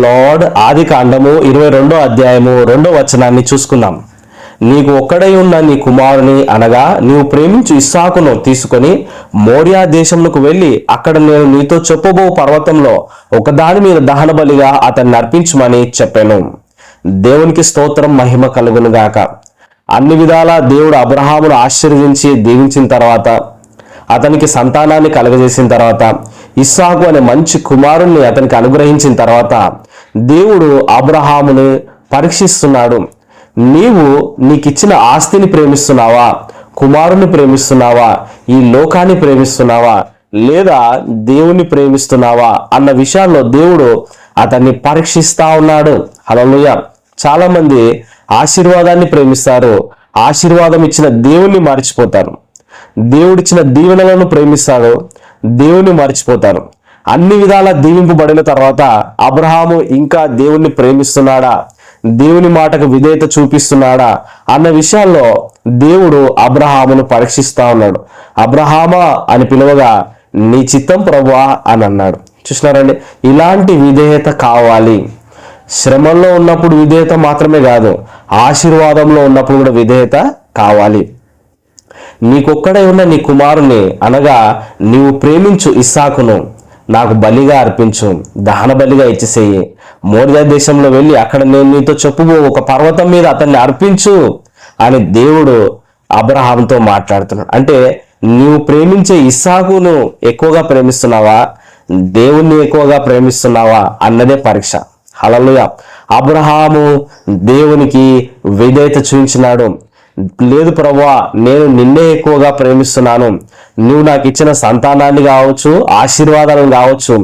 Lord ఆది కాండము ఇరవై రెండో అధ్యాయము రెండో వచనాన్ని చూసుకుందాం నీకు ఒక్కడై ఉన్న నీ కుమారుని అనగా నీవు ప్రేమించు ఇస్సాకును తీసుకొని మోరియా దేశమునకు వెళ్ళి అక్కడ నేను నీతో చెప్పబో పర్వతంలో ఒకదాని మీద దహన బలిగా అతన్ని అర్పించమని చెప్పాను. దేవునికి స్తోత్రం మహిమ కలుగునుగాక అన్ని విధాలా దేవుడు అబ్రహామును ఆశీర్వదించి దీవించిన తర్వాత అతనికి సంతానాన్ని కలుగజేసిన తర్వాత ఇస్సాకు అనే మంచి కుమారుణ్ణి అతనికి అనుగ్రహించిన తర్వాత దేవుడు అబ్రహాముని పరీక్షిస్తున్నాడు. నీవు నీకిచ్చిన ఆస్తిని ప్రేమిస్తున్నావా? కుమారుని ప్రేమిస్తున్నావా? ఈ లోకాన్ని ప్రేమిస్తున్నావా? లేదా దేవుని ప్రేమిస్తున్నావా? అన్న విషయాల్లో దేవుడు అతన్ని పరీక్షిస్తా ఉన్నాడు. హల్లెలూయా. చాలా మంది ఆశీర్వాదాన్ని ప్రేమిస్తారు. ఆశీర్వాదం ఇచ్చిన దేవుణ్ణి మర్చిపోతారు. దేవుడిచ్చిన దీవెనలను ప్రేమిస్తాడు దేవుని మర్చిపోతారు. అన్ని విధాల దీవింపబడిన తర్వాత అబ్రహాము ఇంకా దేవుణ్ణి ప్రేమిస్తున్నాడా? దేవుని మాటకు విధేయత చూపిస్తున్నాడా? అన్న విషయాల్లో దేవుడు అబ్రహామును పరీక్షిస్తా ఉన్నాడు. అబ్రహామా అని పిలువగా నీ చిత్తం ప్రభువా అని అన్నాడు. చూసినారండి ఇలాంటి విధేయత కావాలి. శ్రమంలో ఉన్నప్పుడు విధేయత మాత్రమే కాదు ఆశీర్వాదంలో ఉన్నప్పుడు కూడా విధేయత కావాలి. నీకొక్కడే ఉన్న నీ కుమారుని అనగా నీవు ప్రేమించు ఇస్సాకును నాకు బలిగా అర్పించు దహన బలిగా ఇచ్చేసేయి. మోరియా దేశంలో వెళ్ళి అక్కడ నేను నీతో చెప్పుబో ఒక పర్వతం మీద అతన్ని అర్పించు అని దేవుడు అబ్రహాంతో మాట్లాడుతున్నాడు. అంటే నీవు ప్రేమించే ఇస్సాకును ఎక్కువగా ప్రేమిస్తున్నావా? దేవుణ్ణి ఎక్కువగా ప్రేమిస్తున్నావా? అన్నదే పరీక్ష. హలలుయ అబ్రహాము దేవునికి విధేయత చూపించినాడు. లేదు ప్రభా నేను నిన్నే ఎక్కువగా ప్రేమిస్తున్నాను. నువ్వు నాకు ఇచ్చిన సంతానాన్ని కావచ్చు ఆశీర్వాదాలను కావచ్చు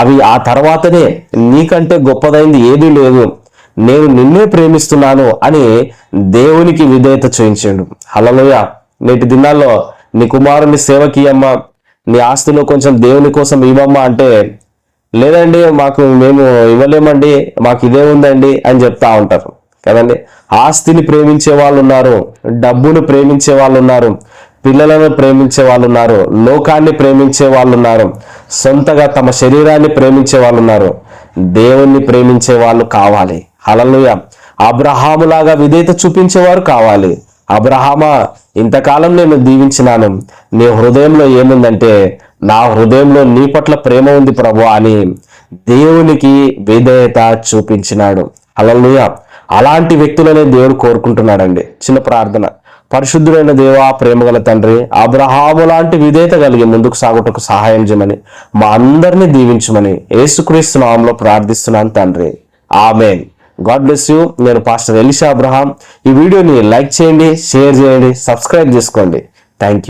అవి ఆ తర్వాతనే నీకంటే గొప్పదైంది ఏదీ లేదు. నేను నిన్నే ప్రేమిస్తున్నాను అని దేవునికి విధేయత చూయించాడు హలలోయ నేటి దినాల్లో నీ కుమారుని సేవకి అమ్మ నీ ఆస్తిలో కొంచెం దేవుని కోసం ఇవ్వమ్మా అంటే లేదండి మాకు మేము ఇవ్వలేమండి మాకు ఇదే ఉందండి అని చెప్తా ఉంటారు. కదండి? ఆస్తిని ప్రేమించే వాళ్ళు ఉన్నారు డబ్బును ప్రేమించే వాళ్ళు ఉన్నారు పిల్లలను ప్రేమించే వాళ్ళు ఉన్నారు లోకాన్ని ప్రేమించే వాళ్ళు ఉన్నారు సొంతగా తమ శరీరాన్ని ప్రేమించే వాళ్ళు ఉన్నారు దేవుణ్ణి ప్రేమించే వాళ్ళు కావాలి. అలలుయ అబ్రహాములాగా విధేయత చూపించేవారు కావాలి. అబ్రహామా ఇంతకాలం నేను దీవించినాను. నీ హృదయంలో ఏముందంటే నా హృదయంలో నీ పట్ల ప్రేమ ఉంది ప్రభు అని దేవునికి విధేయత చూపించినాడు. హల్లెలూయా. అలాంటి వ్యక్తులనే దేవుడు కోరుకుంటున్నాడండి. చిన్న ప్రార్థన. పరిశుద్ధుడైన దేవా ప్రేమగల తండ్రి అబ్రహాము లాంటి విధేయత కలిగి ముందుకు సాగుటకు సహాయం చేయమని మా అందరినీ దీవించమని యేసుక్రీస్తు నామంలో ప్రార్థిస్తున్నాను తండ్రి. ఆమెన్. God bless you. నేను పాస్టర్ ఎలిషా అబ్రహాం. ఈ వీడియోని లైక్ చేయండి షేర్ చేయండి సబ్స్క్రైబ్ చేసుకోండి. Thank you